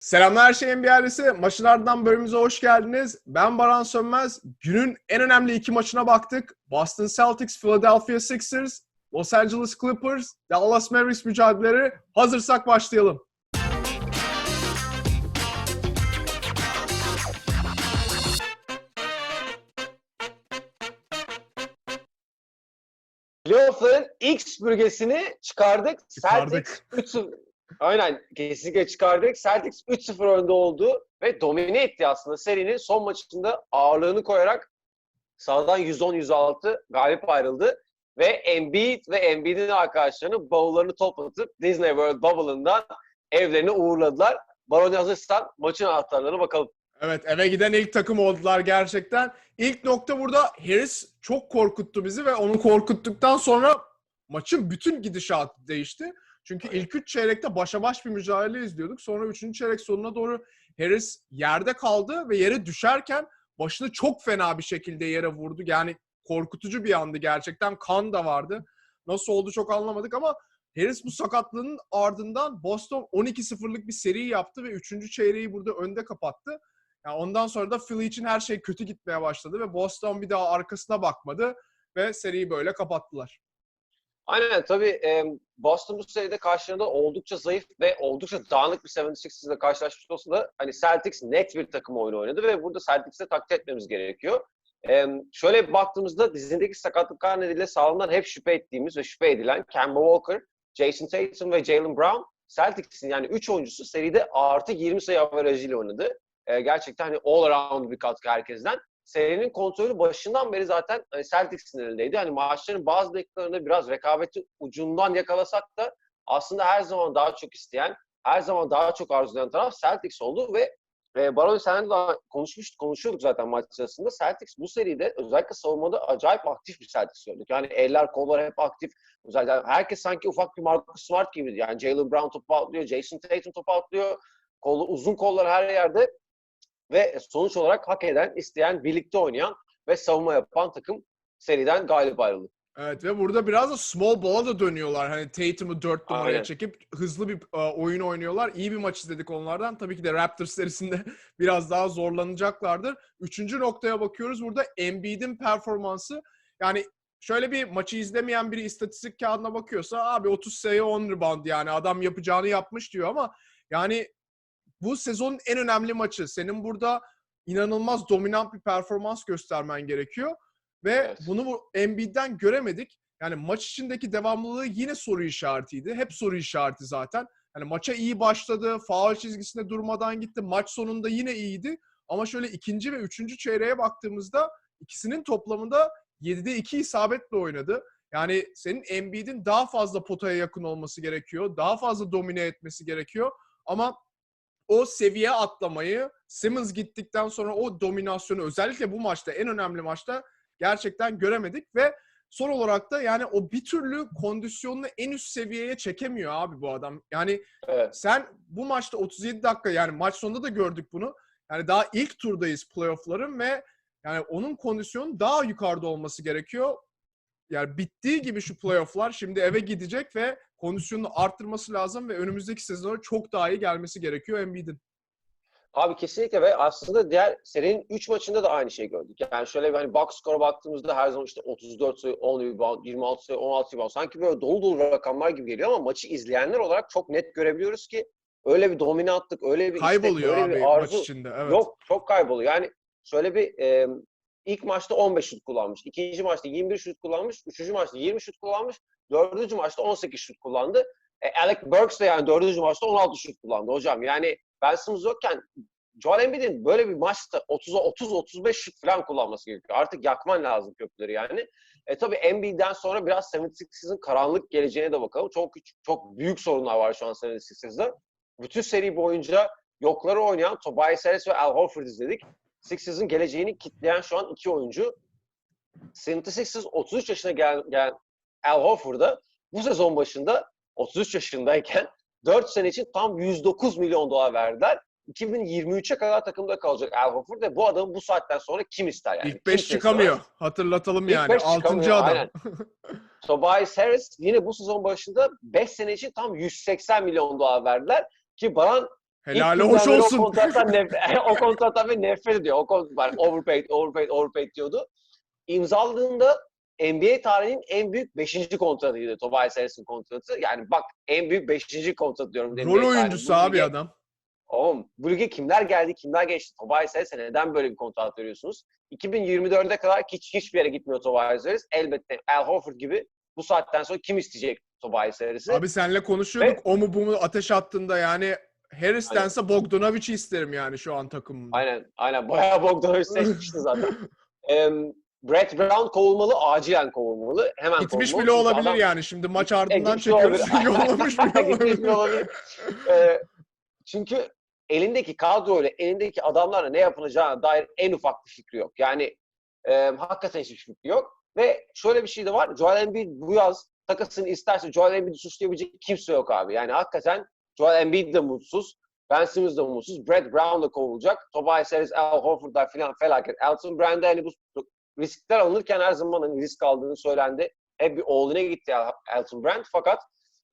Selamlar her şeyin bir ailesi. Maçın ardından bölümümüze hoş geldiniz. Ben Baran Sönmez. Günün en önemli iki maçına baktık. Boston Celtics, Philadelphia Sixers, Los Angeles Clippers, Dallas Mavericks mücadeleleri. Hazırsak başlayalım. Playoff'ların ilk süpürgesini çıkardık. Çıkardık. Celtics 3 Aynen kesinlikle çıkardık. Celtics 3-0 önde oldu ve domine etti aslında serinin son maçında ağırlığını koyarak sahadan 110-106 galip ayrıldı. Ve Embiid ve Embiid'in arkadaşlarını bavullarını toplatıp Disney World Bubble'ından evlerine uğurladılar. Baron hazırsan maçın anahtarlarına bakalım. Evet eve giden ilk takım oldular gerçekten. İlk nokta burada Harris çok korkuttu bizi ve onu korkuttuktan sonra maçın bütün gidişatı değişti. Çünkü ilk üç çeyrekte başa baş bir mücadele izliyorduk. Sonra üçüncü çeyrek sonuna doğru Harris yerde kaldı ve yere düşerken başını çok fena bir şekilde yere vurdu. Yani korkutucu bir andı gerçekten. Kan da vardı. Nasıl oldu çok anlamadık ama Harris bu sakatlığının ardından Boston 12-0'lık bir seri yaptı ve üçüncü çeyreği burada önde kapattı. Yani ondan sonra da Philly için her şey kötü gitmeye başladı ve Boston bir daha arkasına bakmadı ve seriyi böyle kapattılar. Aynen tabii Boston bu seride karşılarında oldukça zayıf ve oldukça dağınık bir 76ers ile karşılaşmış olsa da hani Celtics net bir takım oyunu oynadı ve burada Celtics'e takdir etmemiz gerekiyor. Şöyle baktığımızda dizindeki sakatlıklar nedeniyle sağlığından hep şüphe ettiğimiz ve şüphe edilen Kemba Walker, Jason Tatum ve Jalen Brown Celtics'in yani 3 oyuncusu seride artı 20 sayı averajıyla oynadı. Gerçekten hani all around bir katkı herkesten serinin kontrolü başından beri zaten hani Celtics'in elindeydi. Hani maçların bazı dakikalarında biraz rekabeti ucundan yakalasak da aslında her zaman daha çok isteyen, her zaman daha çok arzulayan taraf Celtics oldu ve e, Baron senle de konuşmuş, konuşuyorduk zaten maç sırasında. Celtics bu seride özellikle savunmada acayip aktif bir Celtics gördük. Yani eller, kollar hep aktif. Özellikle herkes sanki ufak bir Marcus Smart gibiydi. Yani Jalen Brown topu atlıyor, Jason Tatum topu atlıyor. Kolu, uzun kollar her yerde ve sonuç olarak hak eden, isteyen, birlikte oynayan ve savunma yapan takım seriden galip ayrıldı. Evet ve burada biraz da small ball'a da dönüyorlar. Hani Tatum'u 4 numaraya Aynen. çekip hızlı bir e, oyun oynuyorlar. İyi bir maç izledik onlardan. Tabii ki de Raptors serisinde biraz daha zorlanacaklardır. Üçüncü noktaya bakıyoruz. Burada Embiid'in performansı. Yani şöyle bir maçı izlemeyen biri istatistik kağıdına bakıyorsa abi 30 sayı 10 rebound yani adam yapacağını yapmış diyor ama yani bu sezonun en önemli maçı. Senin burada inanılmaz dominant bir performans göstermen gerekiyor. Ve Evet. bunu bu Embiid'den göremedik. Yani maç içindeki devamlılığı yine soru işaretiydi. Hep soru işareti zaten. Yani maça iyi başladı. Faul çizgisinde durmadan gitti. Maç sonunda yine iyiydi. Ama şöyle ikinci ve üçüncü çeyreğe baktığımızda ikisinin toplamında 7'de 2 isabetle oynadı. Yani senin Embiid'in daha fazla potaya yakın olması gerekiyor. Daha fazla domine etmesi gerekiyor. Ama o seviye atlamayı Simmons gittikten sonra o dominasyonu özellikle bu maçta en önemli maçta gerçekten göremedik ve son olarak da yani o bir türlü kondisyonunu en üst seviyeye çekemiyor abi bu adam. Yani Evet. sen bu maçta 37 dakika yani maç sonunda da gördük bunu. Yani daha ilk turdayız playoff'ların ve yani onun kondisyonu daha yukarıda olması gerekiyor. Yani bittiği gibi şu playoff'lar şimdi eve gidecek ve kondisyonunu arttırması lazım ve önümüzdeki sezona çok daha iyi gelmesi gerekiyor Embiid'in. Abi kesinlikle ve aslında diğer serinin 3 maçında da aynı şeyi gördük. Yani şöyle bir hani box score'a baktığımızda her zaman işte 34 sayı, 10 rebound, 26 sayı, 16 rebound. Sanki böyle dolu dolu rakamlar gibi geliyor ama maçı izleyenler olarak çok net görebiliyoruz ki öyle bir dominantlık, öyle bir istek, Kayboluyor öyle abi bir maç arzu içinde. Evet. yok. Çok kayboluyor. Yani şöyle bir e, ilk maçta 15 şut kullanmış, ikinci maçta 21 şut kullanmış, üçüncü maçta 20 şut kullanmış, dördüncü maçta 18 şut kullandı. E, Alec Burks de yani dördüncü maçta 16 şut kullandı hocam. Yani Ben Simmons yokken Joel Embiid'in böyle bir maçta 30'a 30-35 şut falan kullanması gerekiyor. Artık yakman lazım köprüleri yani. E tabii Embiid'den sonra biraz 76ers'ın karanlık geleceğine de bakalım. Çok çok büyük sorunlar var şu an 76ers'da. Bütün seri boyunca yokları oynayan Tobias Harris ve Al Horford izledik. Sixers'ın geleceğini kitleyen şu an iki oyuncu. 76ers 33 yaşına gelen, gelen Al Horford'a bu sezon başında 33 yaşındayken 4 sene için tam 109 milyon dolar verdiler. 2023'e kadar takımda kalacak Al Horford ve bu adamı bu saatten sonra kim ister yani? İlk 5 Kimse çıkamıyor. istemez. Hatırlatalım İlk yani. beş 6. çıkamıyor, adam. Tobias Harris yine bu sezon başında 5 sene için tam 180 milyon dolar verdiler. Ki Baran Helali İlk hoş olsun. O kontrattan, nef- o kontrattan beri nefret ediyor. O kontrat, overpaid, overpaid, overpaid diyordu. İmzaladığında NBA tarihinin en büyük 5. kontratıydı Tobias Harris'in kontratı. Yani bak en büyük 5. kontrat diyorum. Rol tarihinin. oyuncusu Bu abi adam. Oğlum bu lige kimler geldi, kimler geçti? Tobias Harris'e neden böyle bir kontrat veriyorsunuz? 2024'e kadar hiç hiçbir yere gitmiyor Tobias Harris. Elbette Al Horford gibi bu saatten sonra kim isteyecek Tobias Harris'i? Abi senle konuşuyorduk. O mu bu mu ateş hattında yani Harris Aynen. dense Bogdanovic'i isterim yani şu an takımımda. Aynen, aynen. Bayağı Bogdanovic seçmişti zaten. Em, Brett Brown kovulmalı, acilen kovulmalı. Hemen Gitmiş kovulmalı. bile olabilir adam- yani. Şimdi maç ardından gitmiş çekiyoruz. Yollamış bile olabilir. olabilir. Ee, çünkü elindeki kadroyla, elindeki adamlarla ne yapılacağına dair en ufak bir fikri yok. Yani e, hakikaten hiçbir fikri yok. Ve şöyle bir şey de var. Joel Embiid bu yaz takasını isterse Joel Embiid'i suçlayabilecek kimse yok abi. Yani hakikaten Joel Embiid de mutsuz. Ben Simmons da mutsuz. Brett Brown da kovulacak. Tobias Harris, Al Horford'lar filan felaket. Elton Brand'e hani bu riskler alınırken her zaman hani risk aldığını söylendi. Hep bir all-in'e gitti Elton Brand. Fakat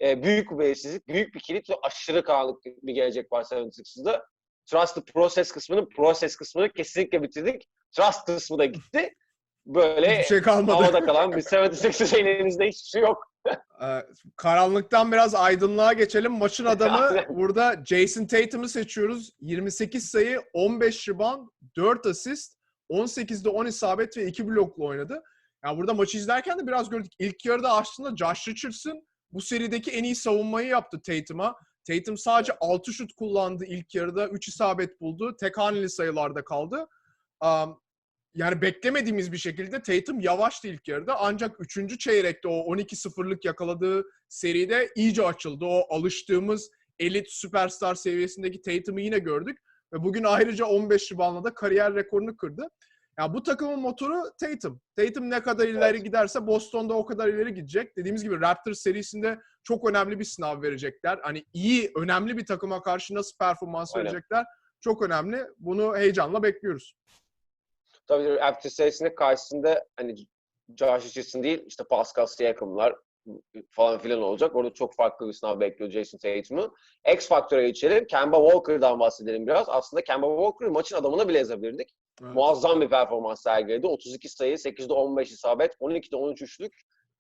e, büyük bir belirsizlik, büyük bir kilit ve aşırı karanlık bir gelecek var 76ers'da. Trust the process kısmını, process kısmını kesinlikle bitirdik. Trust kısmı da gitti. Böyle Hiçbir şey kalmadı. havada kalan bir 76ers elimizde hiçbir şey yok. Ee, Karanlıktan biraz aydınlığa geçelim. Maçın adamı burada Jason Tatum'u seçiyoruz. 28 sayı, 15 rebound, 4 asist, 18'de 10 isabet ve 2 blokla oynadı. Yani burada maçı izlerken de biraz gördük. İlk yarıda aslında Josh Richardson bu serideki en iyi savunmayı yaptı Tatum'a. Tatum sadece 6 şut kullandı ilk yarıda. 3 isabet buldu. Tek haneli sayılarda kaldı. Um, yani beklemediğimiz bir şekilde Tatum yavaştı ilk yarıda. Ancak 3. çeyrekte o 12-0'lık yakaladığı seride iyice açıldı. O alıştığımız elit süperstar seviyesindeki Tatum'u yine gördük. Ve bugün ayrıca 15 reboundla da kariyer rekorunu kırdı. Ya bu takımın motoru Tatum. Tatum ne kadar ileri Evet. giderse Boston'da o kadar ileri gidecek. Dediğimiz gibi Raptors serisinde çok önemli bir sınav verecekler. Hani iyi, önemli bir takıma karşı nasıl performans Aynen. verecekler çok önemli. Bunu heyecanla bekliyoruz. Tabii Raptors serisinde karşısında hani Josh Richardson değil işte Pascal Siakam'lar falan filan olacak. Orada çok farklı bir sınav bekliyor Jason Tatum'u. X Factor'a geçelim. Kemba Walker'dan bahsedelim biraz. Aslında Kemba Walker'ı maçın adamına bile yazabilirdik. Evet. Muazzam bir performans sergiledi. 32 sayı, 8'de 15 isabet, 12'de 13 üçlük,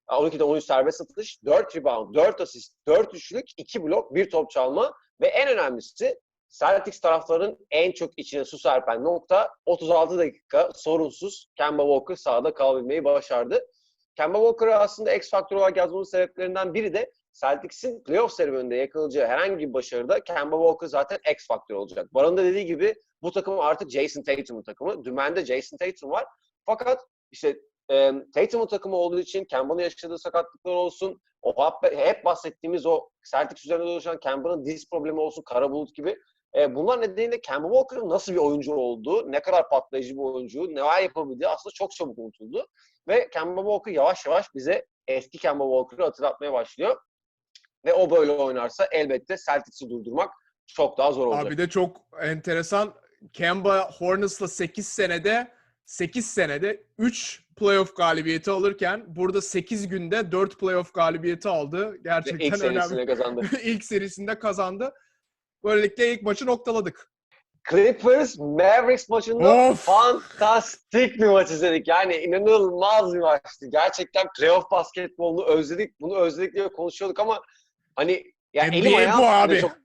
12'de 13 serbest atış, 4 rebound, 4 asist, 4 üçlük, 2 blok, 1 top çalma ve en önemlisi Celtics taraftarının en çok içine su serpen nokta 36 dakika sorunsuz Kemba Walker sahada kalabilmeyi başardı. Kemba Walker'ı aslında X faktör olarak yazmamın sebeplerinden biri de Celtics'in playoff serüveninde yakalayacağı herhangi bir başarıda Kemba Walker zaten X faktör olacak. Baran'ın da dediği gibi bu takım artık Jason Tatum'un takımı. Dümende Jason Tatum var. Fakat işte e, Tatum'un takımı olduğu için Kemba'nın yaşadığı sakatlıklar olsun, o hep bahsettiğimiz o Celtics üzerinde oluşan Kemba'nın diz problemi olsun, kara bulut gibi e, bunlar nedeniyle Kemba Walker'ın nasıl bir oyuncu olduğu, ne kadar patlayıcı bir oyuncu, neler yapabildiği aslında çok çabuk unutuldu. Ve Kemba Walker yavaş yavaş bize eski Kemba Walker'ı hatırlatmaya başlıyor. Ve o böyle oynarsa elbette Celtics'i durdurmak çok daha zor olacak. Abi de çok enteresan. Kemba Hornets'la 8 senede 8 senede 3 playoff galibiyeti alırken burada 8 günde 4 playoff galibiyeti aldı. Gerçekten ilk önemli. serisini kazandı. ilk serisinde kazandı. Böylelikle ilk maçı noktaladık. Clippers Mavericks maçında Of! fantastik bir maç izledik. Yani inanılmaz bir maçtı. Gerçekten playoff basketbolunu özledik. Bunu özledik diye konuşuyorduk ama hani ya NBA elim ayağım abi. Çok,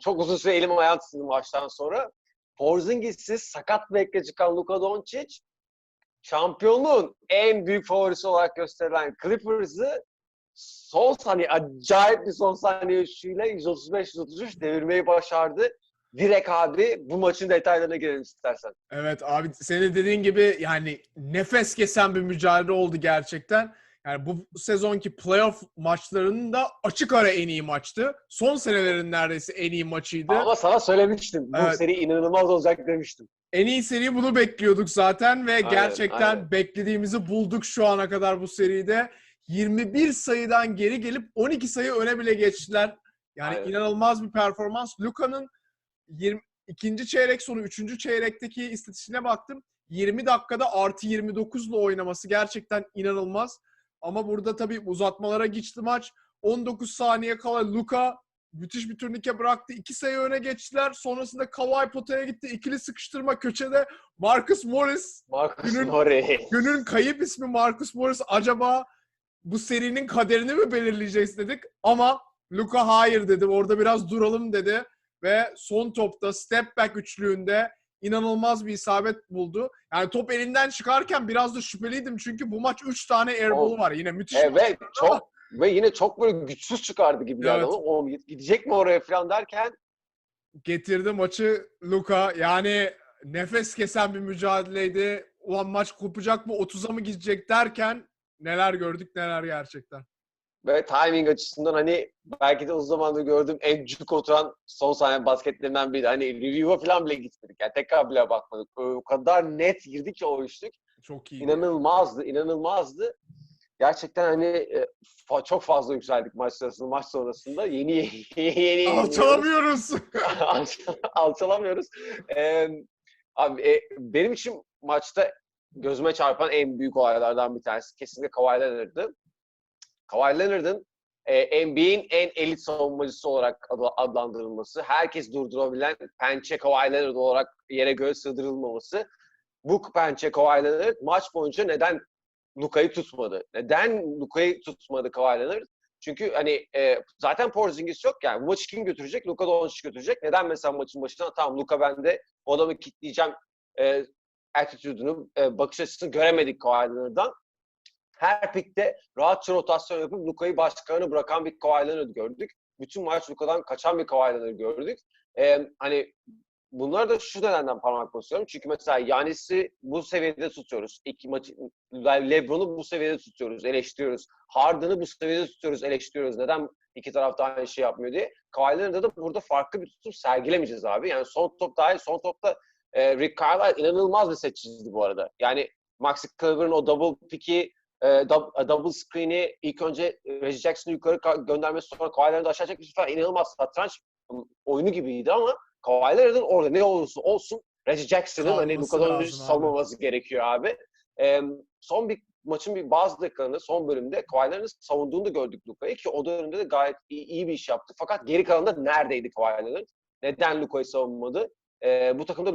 çok uzun süre elim ayağım titredi maçtan sonra. Porzingis'siz sakat bekle çıkan Luka Doncic şampiyonluğun en büyük favorisi olarak gösterilen Clippers'ı son saniye, acayip bir son saniye şutuyla 135-133 devirmeyi başardı. Direkt abi bu maçın detaylarına girelim istersen. Evet abi senin dediğin gibi yani nefes kesen bir mücadele oldu gerçekten. Yani bu sezonki playoff maçlarının da açık ara en iyi maçtı. Son senelerin neredeyse en iyi maçıydı. Ama sana söylemiştim. Bu Evet. seri inanılmaz olacak demiştim. En iyi seri bunu bekliyorduk zaten ve Aynen, gerçekten aynen. beklediğimizi bulduk şu ana kadar bu seride. 21 sayıdan geri gelip 12 sayı öne bile geçtiler. Yani Aynen. inanılmaz bir performans. Luka'nın 20 ikinci çeyrek sonu 3. çeyrekteki istatistiğine baktım. 20 dakikada artı 29 ile oynaması gerçekten inanılmaz. Ama burada tabii uzatmalara geçti maç. 19 saniye kala Luka müthiş bir turnike bıraktı. İki sayı öne geçtiler. Sonrasında Kawhi potaya gitti. İkili sıkıştırma köşede Marcus Morris. Marcus Günün- Morris. Günün kayıp ismi Marcus Morris. Acaba bu serinin kaderini mi belirleyeceğiz dedik. Ama Luka hayır dedi. Orada biraz duralım dedi. Ve son topta step back üçlüğünde inanılmaz bir isabet buldu. Yani top elinden çıkarken biraz da şüpheliydim. Çünkü bu maç 3 tane airball var. Yine müthiş. Evet çok ve yine çok böyle güçsüz çıkardı gibi Evet. ama o gidecek mi oraya falan derken getirdi maçı Luka. Yani nefes kesen bir mücadeleydi. Ulan maç kopacak mı 30'a mı gidecek derken neler gördük neler gerçekten. ve timing açısından hani belki de uzun zamandır gördüğüm en cuk oturan son saniye basketlerinden biri. Hani review'a falan bile gitmedik. Yani tekrar bile bakmadık. O kadar net girdi ki o üçlük. Çok iyi. İnanılmazdı, inanılmazdı. Gerçekten hani e, fa- çok fazla yükseldik maç sırasında, maç sonrasında. Yeni yeni yeni Alçalamıyoruz. Alçal- alçalamıyoruz. Ee, abi e, benim için maçta gözüme çarpan en büyük olaylardan bir tanesi kesinlikle Kawhi Leonard'dı. Kawhi Leonard'ın e, NBA'in en elit savunmacısı olarak adlandırılması, herkes durdurabilen pençe Kawhi Leonard olarak yere göre sığdırılmaması. Bu pençe Kawhi Leonard maç boyunca neden Luka'yı tutmadı? Neden Luka'yı tutmadı Kawhi Leonard? Çünkü hani e, zaten Porzingis yok yani maçı kim götürecek? Luka Doncic götürecek. Neden mesela maçın başına tamam Luka bende o adamı kitleyeceğim e, attitude'unu, e, bakış açısını göremedik Kawhi Leonard'dan. Her pikte rahatça rotasyon yapıp Luka'yı başkanı bırakan bir Kawhi Leonard gördük. Bütün maç Luka'dan kaçan bir Kawhi Leonard gördük. E, hani bunları da şu nedenden parmak basıyorum. Çünkü mesela Yanis'i bu seviyede tutuyoruz. İki maçı, LeBron'u bu seviyede tutuyoruz, eleştiriyoruz. Harden'ı bu seviyede tutuyoruz, eleştiriyoruz. Neden iki taraf da aynı şey yapmıyor diye. Kawhi da burada farklı bir tutum sergilemeyeceğiz abi. Yani son top dahil, son topta e, Rick Carlisle inanılmaz bir set çizdi bu arada. Yani Maxi Kleber'ın o double pick'i, e, dub- double screen'i ilk önce e, Reggie Jackson'ı yukarı ka- göndermesi sonra Kawhi Leonard'ı aşağı çekmesi falan inanılmaz satranç oyunu gibiydi ama Kawhi Leonard'ın orada ne olursa olsun Reggie Jackson'ın hani Luka Doncic'i savunmaması gerekiyor abi. Ee, son bir maçın bir bazı dakikalarında son bölümde Kawhi Leonard'ın savunduğunu da gördük Luka'yı ki o dönemde de gayet iyi, iyi bir iş yaptı. Fakat geri kalanında neredeydi Kawhi Leonard? Neden Luka'yı savunmadı? Ee, bu takımda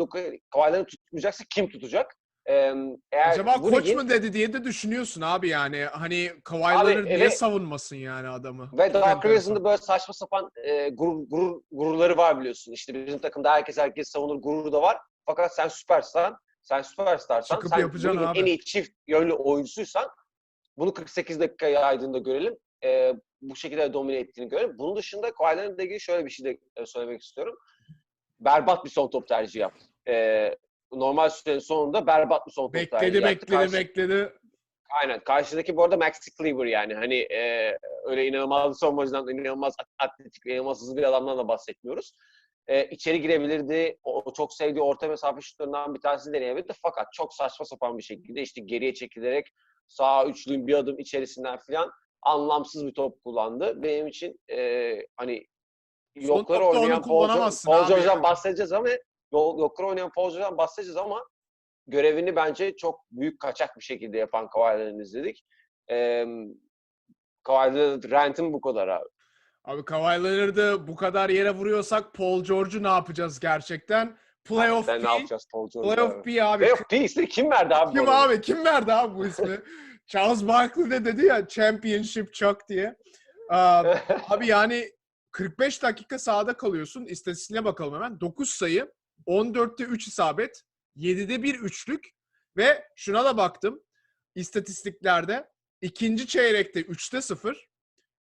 Leonard tutmayacaksa kim tutacak? Ee, eğer Acaba bu koç ligin- mu dedi diye de düşünüyorsun abi yani. Hani Kawhi niye evet. savunmasın yani adamı? Ve Dark. Rivers'ın da böyle saçma sapan e, gurur, gurur, gururları var biliyorsun. İşte bizim takımda herkes herkes savunur gururu da var. Fakat sen süpersen, sen süperstarsan, Çıkıp sen ligin abi. en iyi çift yönlü oyuncusuysan bunu 48 dakika yaydığında görelim. E, bu şekilde domine ettiğini görelim. Bunun dışında Kawhi ilgili şöyle bir şey de e, söylemek istiyorum. Berbat bir son top tercihi yaptı. E, normal sürenin sonunda berbat bir son top tercihi Bekledi yaptı. bekledi Karşı- bekledi. Aynen. Karşıdaki bu arada Maxi Kleber yani. Hani e, öyle inanılmaz bir savunmacıdan, inanılmaz atletik, inanılmaz hızlı bir adamdan da bahsetmiyoruz. E, içeri girebilirdi. O, o çok sevdiği orta mesafe şutlarından bir tanesini deneyebilirdi. Fakat çok saçma sapan bir şekilde işte geriye çekilerek sağ üçlüğün bir adım içerisinden falan anlamsız bir top kullandı. Benim için e, hani Son yokları oynayan yani. bahsedeceğiz ama yokları oynayan George'dan bahsedeceğiz ama görevini bence çok büyük kaçak bir şekilde yapan Leonard'ı izledik. Ee, Kawhi Leonard rant'im bu kadar abi. Abi Kawhi Leonard'ı bu kadar yere vuruyorsak Paul George'u ne yapacağız gerçekten? Playoff P. ne yapacağız Paul George'u Playoff abi? P abi. Playoff P ismi kim verdi abi? Kim abi? Kim verdi abi bu ismi? Charles Barkley de dedi ya Championship Chuck diye. Aa, abi yani 45 dakika sahada kalıyorsun. İstatistiğine bakalım hemen. 9 sayı, 14'te 3 isabet, 7'de 1 üçlük ve şuna da baktım. İstatistiklerde ikinci çeyrekte 3'te 0,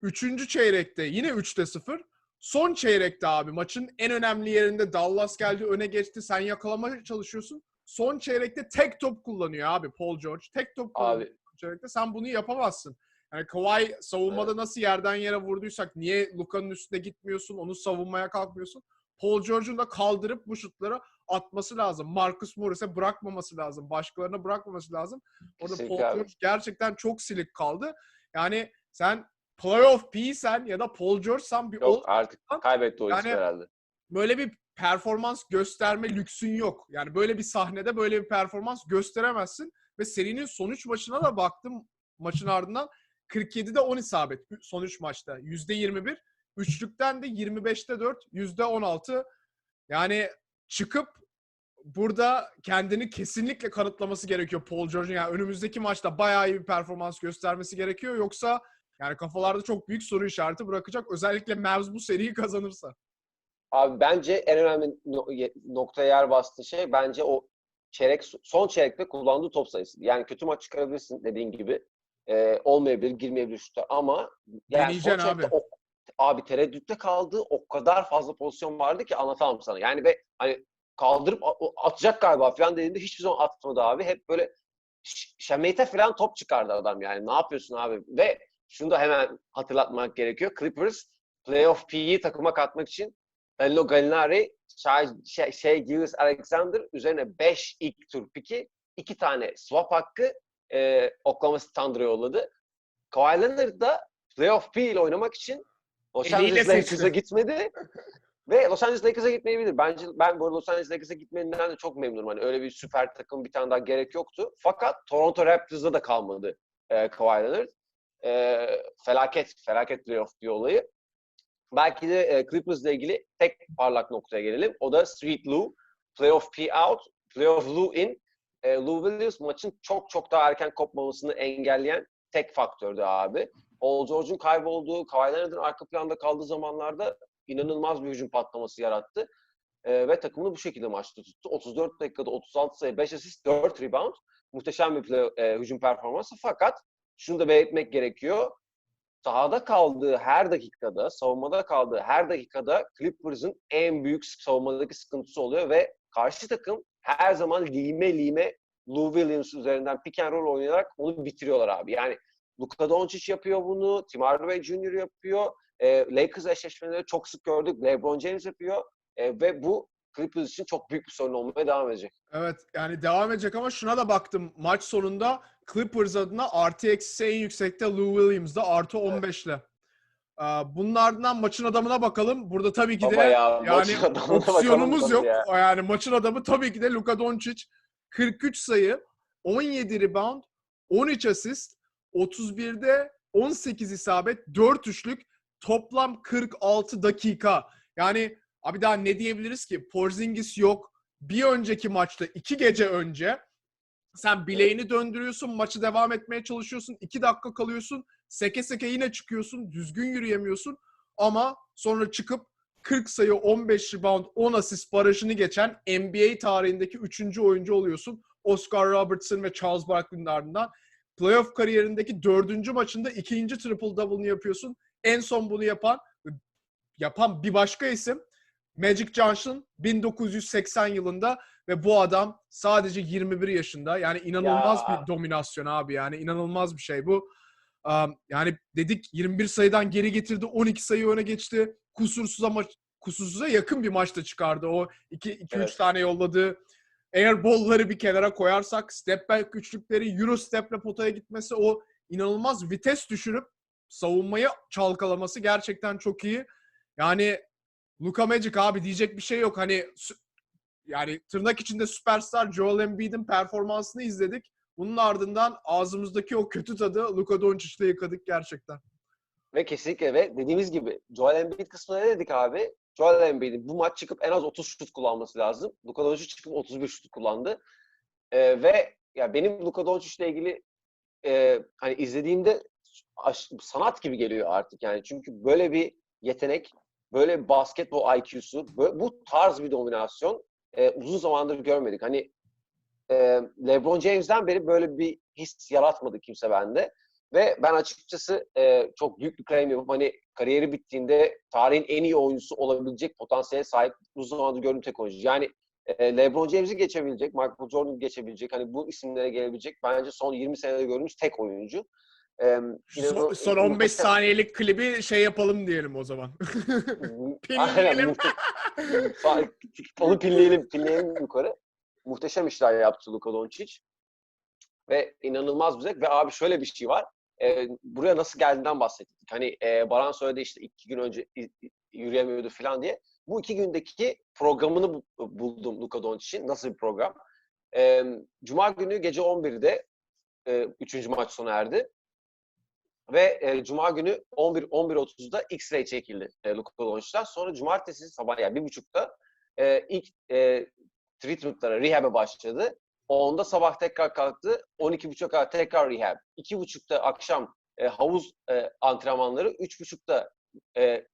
üçüncü çeyrekte yine 3'te 0, son çeyrekte abi maçın en önemli yerinde Dallas geldi öne geçti. Sen yakalamaya çalışıyorsun. Son çeyrekte tek top kullanıyor abi Paul George. Tek top kullanıyor Abi son çeyrekte. Sen bunu yapamazsın. Yani Kawhi savunmada nasıl yerden yere vurduysak niye Luka'nın üstüne gitmiyorsun, onu savunmaya kalkmıyorsun? Paul George'un da kaldırıp bu şutları atması lazım. Marcus Morris'e bırakmaması lazım. Başkalarına bırakmaması lazım. Orada Kesinlikle Paul abi. George gerçekten çok silik kaldı. Yani sen playoff P'sen ya da Paul George'san bir ol, yok artık kaybetti o Yani- herhalde. böyle bir performans gösterme lüksün yok. Yani böyle bir sahnede böyle bir performans gösteremezsin. Ve serinin son 3 maçına da baktım maçın ardından 47'de 10 isabet son 3 maçta. %21. Üçlükten de 25'te 4, %16. Yani çıkıp burada kendini kesinlikle kanıtlaması gerekiyor Paul George'un. Yani önümüzdeki maçta bayağı iyi bir performans göstermesi gerekiyor. Yoksa yani kafalarda çok büyük soru işareti bırakacak. Özellikle Mavs bu seriyi kazanırsa. Abi bence en önemli noktaya yer bastığı şey bence o çeyrek son çeyrekte kullandığı top sayısı. Yani kötü maç çıkarabilirsin dediğin gibi. Ee, olmayabilir, girmeyebilir şutlar ama yani Deneyeceksin son çeyrekte abi. o, abi tereddütte kaldığı o kadar fazla pozisyon vardı ki anlatamam sana. Yani ve hani kaldırıp atacak galiba falan dediğinde hiçbir zaman atmadı abi. Hep böyle ş- şemete falan top çıkardı adam yani. Ne yapıyorsun abi? Ve şunu da hemen hatırlatmak gerekiyor. Clippers playoff P'yi takıma katmak için Danilo Gallinari, Shai, şey, şey Gilgeous Alexander üzerine 5 ilk tur piki, 2 tane swap hakkı e, Oklahoma City Thunder'a yolladı. Kawhi Leonard da playoff P ile oynamak için Los Eliyle Angeles. Lakers'a gitmedi. Ve Los Angeles Lakers'a gitmeyebilir. Bence ben bu arada Los Angeles Lakers'a gitmediğinden de çok memnunum. Hani öyle bir süper takım bir tane daha gerek yoktu. Fakat Toronto Raptors'da da kalmadı e, Kawhi Leonard. E, felaket, felaket playoff bir olayı. Belki de e, Clippers'la ilgili tek parlak noktaya gelelim. O da Street Lou. Playoff P out, playoff Lou in. E, Lou Williams maçın çok çok daha erken kopmamasını engelleyen tek faktördü abi. Paul George'un kaybolduğu, Kawhi Leonard'ın arka planda kaldığı zamanlarda inanılmaz bir hücum patlaması yarattı. E, ve takımını bu şekilde maçta tuttu. 34 dakikada 36 sayı, 5 asist, 4 rebound. Muhteşem bir play, e, hücum performansı. Fakat şunu da belirtmek gerekiyor sahada kaldığı her dakikada, savunmada kaldığı her dakikada Clippers'ın en büyük savunmadaki sıkıntısı oluyor ve karşı takım her zaman lime lime Lou Williams üzerinden pick and roll oynayarak onu bitiriyorlar abi. Yani Luka Doncic yapıyor bunu, Tim Hardaway Jr. yapıyor. E, Lakers eşleşmeleri çok sık gördük. LeBron James yapıyor. E, ve bu Clippers için çok büyük bir sorun olmaya devam edecek. Evet yani devam edecek ama şuna da baktım. Maç sonunda Clippers adına artı eksi en yüksekte Lou Williams'da artı 15'le. Ee, Bunun ardından maçın adamına bakalım. Burada tabii ki de Baba ya, yani opsiyonumuz yok. ya. Yani maçın adamı tabii ki de Luka Doncic. 43 sayı, 17 rebound, 13 asist, 31'de 18 isabet, 4 üçlük, toplam 46 dakika. Yani abi daha ne diyebiliriz ki? Porzingis yok. Bir önceki maçta iki gece önce sen bileğini döndürüyorsun, maçı devam etmeye çalışıyorsun. 2 dakika kalıyorsun, seke seke yine çıkıyorsun, düzgün yürüyemiyorsun. Ama sonra çıkıp 40 sayı, 15 rebound, 10 asist barajını geçen NBA tarihindeki 3. oyuncu oluyorsun. Oscar Robertson ve Charles Barkley'nin ardından. Playoff kariyerindeki 4. maçında ikinci triple double'ını yapıyorsun. En son bunu yapan yapan bir başka isim Magic Johnson 1980 yılında ve bu adam sadece 21 yaşında. Yani inanılmaz Ya. bir dominasyon abi yani inanılmaz bir şey bu. Yani dedik 21 sayıdan geri getirdi, 12 sayı öne geçti. Kusursuza maç kusursuza yakın bir maçta çıkardı. O 2 2 3 Evet. tane yolladığı airball'ları bir kenara koyarsak step back üçlükleri, euro step'le potaya gitmesi o inanılmaz vites düşürüp savunmayı çalkalaması gerçekten çok iyi. Yani Luka Magic abi diyecek bir şey yok. Hani yani tırnak içinde süperstar Joel Embiid'in performansını izledik. Bunun ardından ağzımızdaki o kötü tadı Luka Doncic'le yıkadık gerçekten. Ve kesinlikle ve dediğimiz gibi Joel Embiid kısmına ne dedik abi? Joel Embiid'in bu maç çıkıp en az 30 şut kullanması lazım. Luka Doncic çıkıp 31 şut kullandı. Ee, ve ya benim Luka Doncic'le ilgili e, hani izlediğimde sanat gibi geliyor artık yani. Çünkü böyle bir yetenek, böyle basketbol IQ'su, böyle, bu tarz bir dominasyon e, uzun zamandır görmedik. Hani e, LeBron James'den beri böyle bir his yaratmadı kimse bende. Ve ben açıkçası e, çok büyük bir claim yapıp hani kariyeri bittiğinde tarihin en iyi oyuncusu olabilecek potansiyele sahip uzun zamandır gördüğüm tek oyuncu. Yani e, LeBron James'i geçebilecek, Michael Jordan'ı geçebilecek, hani bu isimlere gelebilecek bence son 20 senede gördüğümüz tek oyuncu. E, Şu son, son 15 muhteşem- saniyelik klibi şey yapalım diyelim o zaman. Aynen, Pinleyelim. Fa- Onu pinleyelim, pinleyelim yukarı. Muhteşem işler yaptı Luka Doncic. Ve inanılmaz bir zevk. Ve abi şöyle bir şey var. Ee, buraya nasıl geldiğinden bahsettik. Hani e, Baran söyledi işte iki gün önce yürüyemiyordu falan diye. Bu iki gündeki programını bu- buldum Luka Doncic'in. Nasıl bir program? Ee, Cuma günü gece 11'de e, üçüncü maç sona erdi. Ve e, Cuma günü 11 11.30'da X-ray çekildi e, Luka Doncic'ten. Sonra Cumartesi sabah yani bir buçukta e, ilk e, treatmentlara, rehab'e başladı. 10'da sabah tekrar kalktı. 12.30'a kadar tekrar rehab. 2.30'da akşam e, havuz e, antrenmanları. 3.30'da e,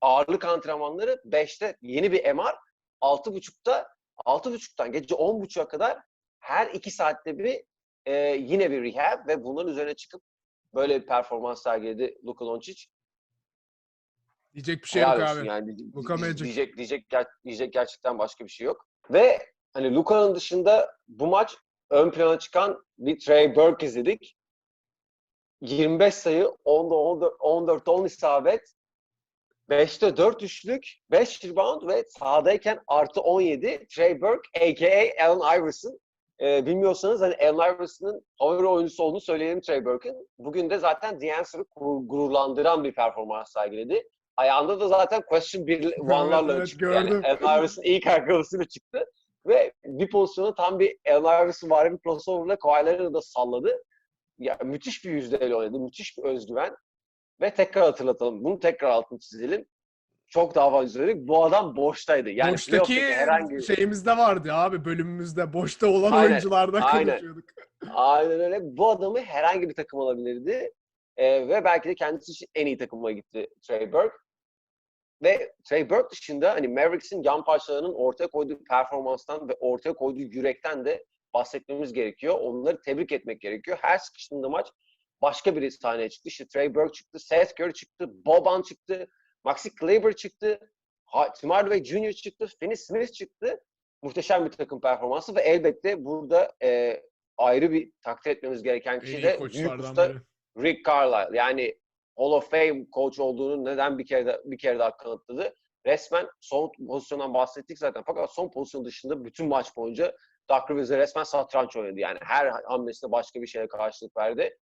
ağırlık antrenmanları. 5'te yeni bir MR. 6.30'da 6.30'dan gece 10.30'a kadar her 2 saatte bir e, yine bir rehab ve bunların üzerine çıkıp böyle bir performans sergiledi Luka Doncic. Diyecek bir şey yok Helal olsun abi. Yani Luka diyecek diyecek ger- diyecek gerçekten başka bir şey yok. Ve hani Luka'nın dışında bu maç ön plana çıkan bir Trey Burke izledik. 25 sayı, 10'da 14, 14 10 isabet, 5'te 4 üçlük, 5 rebound ve sahadayken artı 17 Trey Burke a.k.a. Allen Iverson. Ee, bilmiyorsanız hani Allen Iverson'ın favori oyuncusu olduğunu söyleyelim Trey Burke'ın. Bugün de zaten gur- gururlandıran bir performans sergiledi. Ayağında da zaten question bir one'larla evet, çıktı. gördüm. Yani Iverson ilk ayakkabısıyla çıktı. Ve bir pozisyonu tam bir Iverson var bir crossover'la Kawhi da salladı. Ya, müthiş bir yüzdeyle oynadı. Müthiş bir özgüven. Ve tekrar hatırlatalım. Bunu tekrar altını çizelim. Çok daha fazla söyledik. Bu adam boştaydı. Yani Boştaki herhangi şeyimizde vardı abi bölümümüzde. Boşta olan Aynen, oyuncularda aynen. konuşuyorduk. Aynen öyle. Bu adamı herhangi bir takım alabilirdi. Ee, ve belki de kendisi için en iyi takıma gitti Trey Burke. Ve Trey Burke dışında hani Mavericks'in yan parçalarının ortaya koyduğu performanstan ve ortaya koyduğu yürekten de bahsetmemiz gerekiyor. Onları tebrik etmek gerekiyor. Her sıkıştığında maç başka biri sahneye çıktı. İşte Trey Burke çıktı, Seth Curry çıktı, Boban çıktı, Maxi Kleber çıktı, Tim Hardaway Jr. çıktı, Finney Smith çıktı. Muhteşem bir takım performansı ve elbette burada e, ayrı bir takdir etmemiz gereken En kişi iyi de büyük usta biri. Rick Carlisle. Yani Hall of Fame coach olduğunu neden bir kere de, bir kere daha kanıtladı. Resmen son pozisyondan bahsettik zaten. Fakat son pozisyon dışında bütün maç boyunca Doug Rivers'e resmen satranç oynadı. Yani her hamlesinde başka bir şeye karşılık verdi.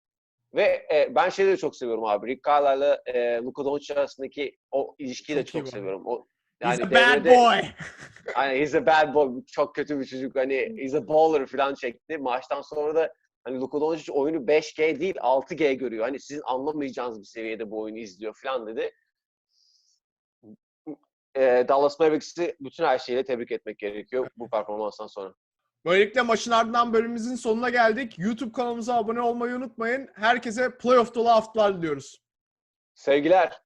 Ve e, ben şeyleri de çok seviyorum abi. Rick Carlisle'la e, Luka Doncic arasındaki o ilişkiyi de Çok seviyorum. O, He's yani a bad boy. Aynen he's a bad boy. Çok kötü bir çocuk. Hani he's a baller falan çekti. Maçtan sonra da hani Luka Doncic oyunu 5G değil 6G görüyor. Hani sizin anlamayacağınız bir seviyede bu oyunu izliyor falan dedi. Ee, Dallas Mavericks'i bütün her şeyle tebrik etmek gerekiyor bu performanstan sonra. Böylelikle maçın ardından bölümümüzün sonuna geldik. YouTube kanalımıza abone olmayı unutmayın. Herkese playoff dolu haftalar diliyoruz. Sevgiler.